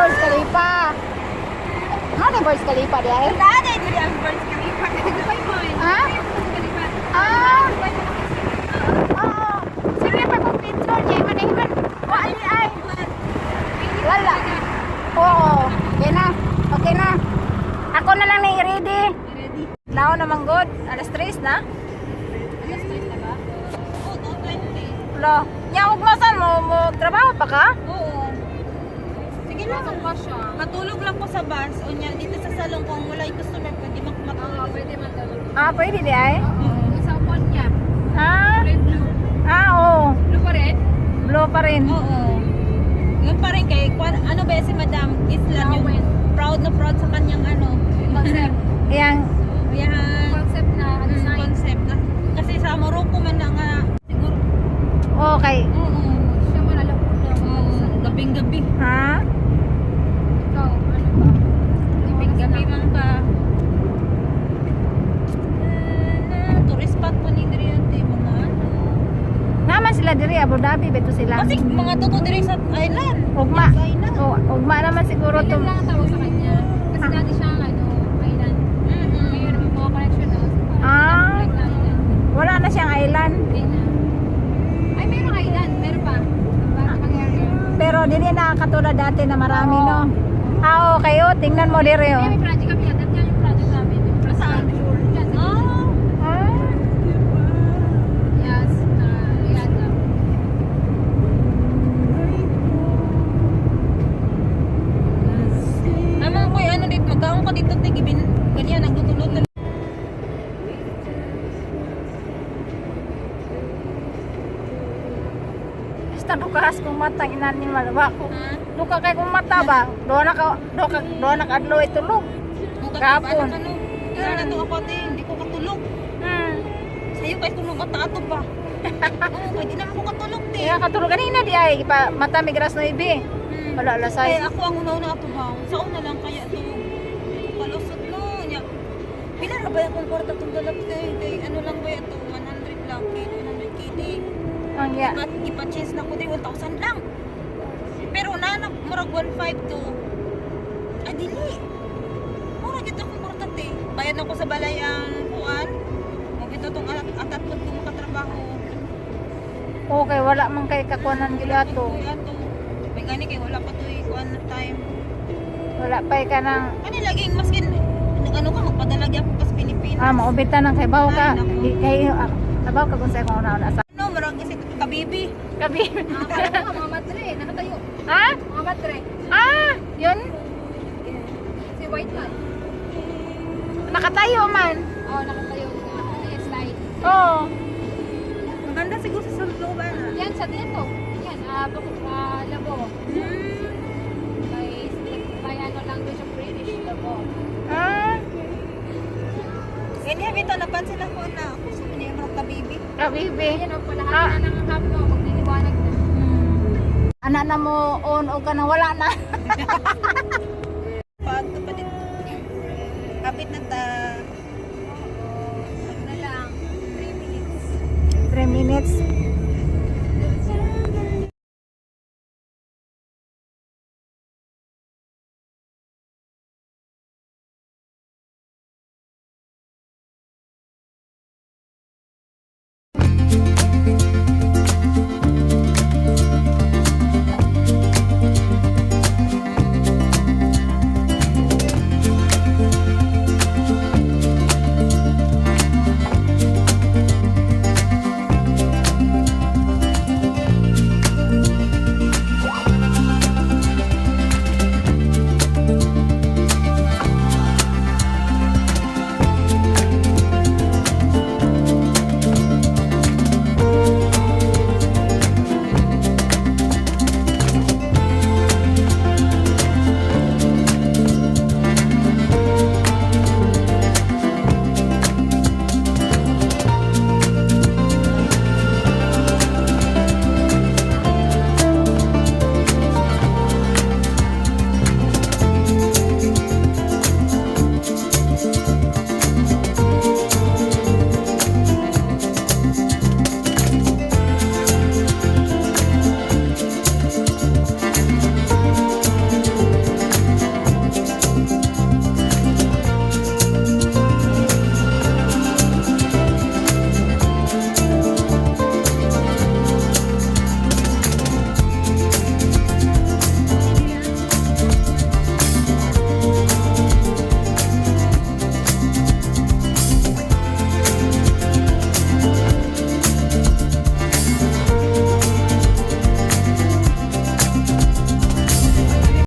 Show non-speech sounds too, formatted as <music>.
Burj Khalifa. Ano yung Burj Khalifa di ay? Wala na diri ang Burj Khalifa. Dubai mo. Ha? Ah! Oo. Sige pa kung picture niya, maniman. Wali ay. Wala. Oo. Okay na. Okay na. Ako na lang na i-ready. Ready? Lao naman good. Alas 3 na. Alas 3 na ba? Oo, 220. Lo. Nya ug mo mo trabaho pa ka? Oo. Lang. pa siya. Matulog lang po sa bus. O niya, dito sa salon kung wala yung customer, pwede mak matulog. pwede matulog. Ah, pwede di ay. Oo. Isang phone niya. Ah. Red blue. Ah, oo. Blue pa rin? Blue pa rin. Oo. Yun pa rin kay, ano ba si Madam Islam, yung proud na proud sa kanyang ano, Concept. Yang yan, Concept na mm, design. concept. na- Kasi sa Morocco man na nga, siguro, okay. oo, Siya nalang na oo, gabing gabi. Ha? Ikaw, ano ba? Gabing gabi man ka. Ah, Tourist spot po ni Driante, mga ano. Naman sila diri Abu Dhabi beto sila. Kasi mga totoo diri sa island. Ugma. Oh, ugma naman siguro to. Island lang ang tawag sa kanya. Kasi dati siya ano, island. Ngayon may mga connection parang Ah. Wala na siyang island. Ay, meron island. Meron pa. Area. Pero dili na katulad dati na marami Oo. no. Ah, okay. Oh, tingnan mo diri oh. May project kami yan. Dati yan yung project namin. Yung project Saan? namin. Dyan sa Ah, Ah. Yes. Uh, Riyadh. Amang koy ano dito, magkaon ka dito tig ibin. Ganyan nagtutulot na. Basta dukas kung mata inan ni malawa ko. Duka kay kung mata ba? Do na ka do ka do na kadlo itulog. Kapon. Kaya na to ako ate, hindi ko katulog. Hmm. Sa'yo kahit kung nagkataato pa. <laughs> Oo, kaya di na ako katulog te. Kaya katulog kanina di ay pa mata migras no ibi. Hmm. Wala Kaya lasay. ako ang una-una ato ba? Sa una lang kaya to. Palusot no. Nya. Pila ra ba akong kwarta tong dalap kay kay ano Ang ya. Kat ipa-chase na ko di 1,000 lang. Pero na na murag 1.5 to. Ay dili. Murag ito akong kwarta te. Bayad na ko sa balay ang kuan. Kung ito tong atat atat ko kung katrabaho. Okay, wala man kay kakuanan. Uy, ato. May gani kay wala pa to kuan na time. Wala pa ka nang Ano laging maskin ano ka magpadala gyud ako kas Pilipinas. ah maubita nang kay baw ka. Kay ah, abaw ka kung sa kung una sa Ano marag isip kabibi. kabi. Ah, <laughs> parang mga matre. Nakatayo. ha? Mga matre. Ah, yun. Si White Man. Nakatayo man. Oo, oh, nakatayo. nga. Ano yung slide. Oo. Maganda siguro sa looban ah. Yan, sa dito. Yan, ah, bakit, ah, labo. May, may ano language of British, labo. Ah, Ganyan ito napansin ako na ako sa mga kabibi. kabibi. Ayan, o, Ah. Anak na mo on o ka nang wala na. <laughs> Pag pa dito. Kapit na ta. Ano na lang, 3 minutes. 3 minutes.